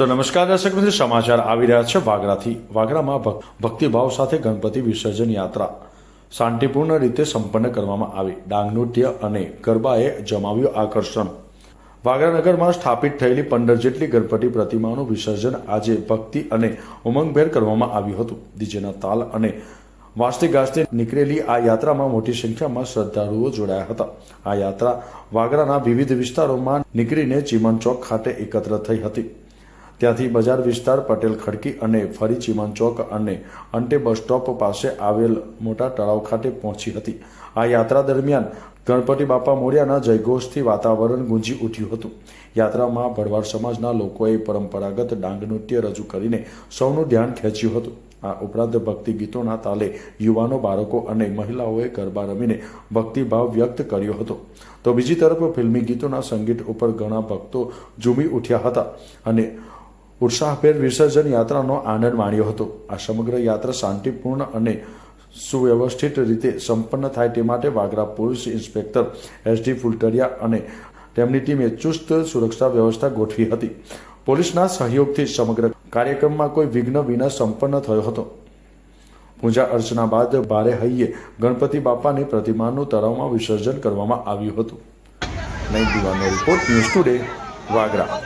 તો નમસ્કાર દર્શક મિત્રો, સમાચાર આવી રહ્યા છે વાગરાથી. વાગરામાં ભક્તિભાવ સાથે ગણપતિ વિસર્જન યાત્રા શાંતિપૂર્ણ રીતે સંપન્ન કરવામાં આવી. ડાંગ નૃત્ય અને ગરબાએ જમાવ્યું આકર્ષણ. વાગરાનગરમાં સ્થાપિત થયેલી પંદર જેટલી ગણપતિ પ્રતિમાનું વિસર્જન આજે ભક્તિ અને ઉમંગભેર કરવામાં આવ્યું હતું. ડીજેના તાલ અને વાસ્તે ગાસ્તે નીકળેલી આ યાત્રામાં મોટી સંખ્યામાં શ્રદ્ધાળુઓ જોડાયા હતા. આ યાત્રા વાગરાના વિવિધ વિસ્તારોમાં નીકળીને ચીમન ચોક ખાતે એકત્ર થઈ હતી. ત્યાંથી બજાર વિસ્તાર પટેલ ખડકી અને ફરી ચીમન ચોક અને અંતે બસ સ્ટોપ પાસે આવેલ મોટા તળાવ ખાતે પહોંચી હતી. આ યાત્રા દરમિયાન ગણપતિ બાપા મોર્યાના જયઘોષથી વાતાવરણ ગુંજી ઉઠ્યું હતું. યાત્રામાં ભરવાડ સમાજના લોકોએ પરંપરાગત ડાંગ નૃત્ય રજૂ કરીને સૌનું ધ્યાન ખેંચ્યું હતું. આ ઉપરાંત ભક્તિ ગીતોના તાલે યુવાનો, બાળકો અને મહિલાઓએ ગરબા રમીને ભક્તિભાવ વ્યક્ત કર્યો હતો. તો બીજી તરફ ફિલ્મી ગીતોના સંગીત ઉપર ઘણા ભક્તો ઝૂમી ઉઠ્યા હતા અને ઉત્સાહભેર વિસર્જન યાત્રાનો આનંદ માણ્યો હતો. આ સમગ્ર યાત્રા શાંતિપૂર્ણ અને સુવ્યવસ્થિત રીતે સંપન્ન થાય તે માટે Vagra police inspector SD Fultariya અને તેમની ટીમે ચુસ્ત સુરક્ષા વ્યવસ્થા ગોઠવી હતી. પોલીસના સહયોગથી સમગ્ર કાર્યક્રમમાં કોઈ વિઘ્ન વિના સંપન્ન થયો હતો. પૂજા અર્ચના બાદ ભારે હૈયે ગણપતિ બાપાની પ્રતિમાનું તળાવમાં વિસર્જન કરવામાં આવ્યું હતું. નઈ દીવાનો રિપોર્ટ ન્યૂઝ ટુડે વાગરા.